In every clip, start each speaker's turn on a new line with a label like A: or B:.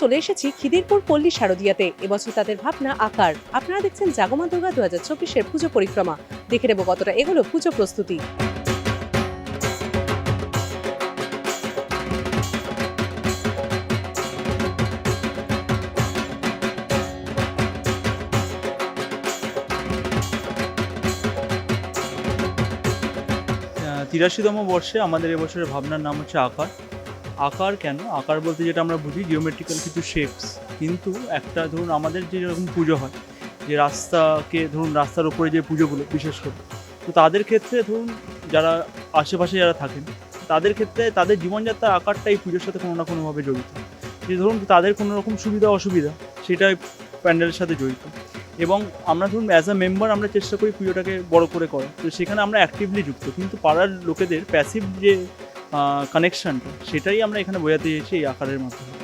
A: চলে এসেছি খিদিরপুর পল্লী শারদিয়াতে। এবছর তাদের ভাবনা, আকার। আপনারা দেখছেন জাগমা দুর্গা দু হাজার চব্বিশের পুজো পরিক্রমা। দেখে নেব কতটা এগুলো পুজো প্রস্তুতি।
B: তিরাশিতম বর্ষে আমাদের এবছরের ভাবনার নাম হচ্ছে আকার। আকার কেন? আকার বলতে যেটা আমরা বুঝি জিওমেট্রিক্যাল কিছু শেপস কিন্তু একটা ধরুন আমাদের যে যেরকম পুজো হয়, যে রাস্তাকে ধরুন রাস্তার উপরে যে পুজোগুলো, বিশেষ করে। তো তাদের ক্ষেত্রে ধরুন যারা আশেপাশে যারা থাকেন, তাদের ক্ষেত্রে তাদের জীবনযাত্রার আকারটা এই পুজোর সাথে কোনো না কোনোভাবে জড়িত। যে ধরুন তাদের কোনো রকম সুবিধা, অসুবিধা, সেটাই প্যান্ডেলের সাথে জড়িত। এবং আমরা ধরুন অ্যাজ আ মেম্বার আমরা চেষ্টা করি পুজোটাকে বড় করে করা তো সেখানে আমরা অ্যাক্টিভলি যুক্ত। কিন্তু পাড়ার লোকেদের প্যাসিভ যে কানেকশনটা সেটাই আমরা এখানে বোঝাতে চাইছি এই আকারের মাধ্যমে।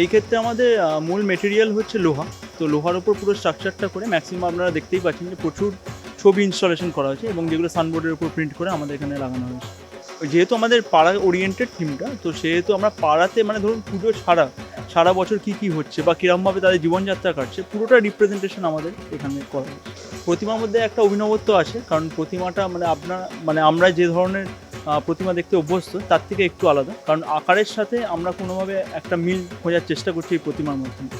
B: এই ক্ষেত্রে আমাদের মূল মেটেরিয়াল হচ্ছে লোহা। তো লোহার ওপর পুরো স্ট্রাকচারটা করে ম্যাক্সিমাম আপনারা দেখতেই পাচ্ছেন যে প্রচুর ছবি ইনস্টলেশন করা হয়েছে এবং যেগুলো সানবোর্ডের উপর প্রিন্ট করে আমাদের এখানে লাগানো হয়েছে। যেহেতু আমাদের পাড়া ওরিয়েন্টেড থিমটা তো সেহেতু আমরা পাড়াতে মানে ধরুন পুজো ছাড়া, সারা বছর কি কি হচ্ছে বা কিরমভাবে তাদের জীবনযাত্রা কাটছে, পুরোটা রিপ্রেজেন্টেশন আমাদের এখানে করা প্রতিমার মধ্যে একটা অভিনবত্ব আছে, কারণ প্রতিমাটা মানে আপনার মানে আমরা যে ধরনের প্রতিমা দেখতে অভ্যস্ত, তার থেকে একটু আলাদা। কারণ আকারের সাথে আমরা কোনোভাবে একটা মিল খোঁজার চেষ্টা করছি এই প্রতিমার মাধ্যমে